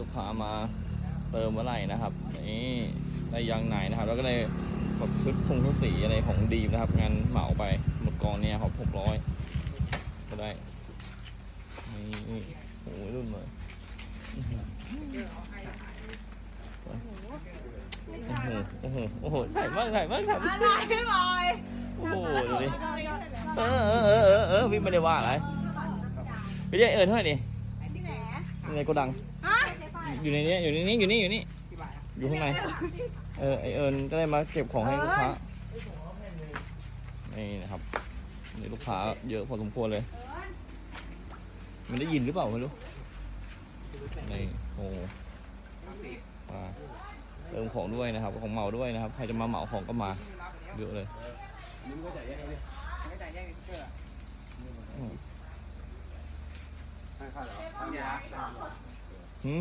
ลูกค้ามาเติมเมื่อไหร่นะครับนี่ได้ยางไหนนะครับ แล้วก็ได้แบบชุดทงทุกสีอะไรของดีมนะครับ งานเหมาไปหมดกองเนี่ยครับหกร้อยก็ได้นี่โอ้โหรุ่นเลยโอ้โหโอ้โหโอ้โหถ่ายบ้างถ่ายบ้างถ่ายบ้างอะไรพี่บอยโอ้โหดูดิเออเออเออเออเออพี่ไม่ได้ว่าอะไรไปเรียกเอิญเท่าไหร่ดิที่ไหนในโกดังฮะ อยู่ในนี้อยู่ในนี้อยู่นี่อยู่นี่อยู่ข้างในเออไอเอิญก็ได้มาเก็บของให้ลูกค้านี่นะครับนี่ลูกค้าเยอะพอสมควรเลย มันได้ยินหรือเปล่าไม่รู้นี่โอ้โหมาเติมของด้วยนะครับ ของเหมาด้วยนะครับ ใครจะมาเหมาของก็มาเยอะเลยหื ม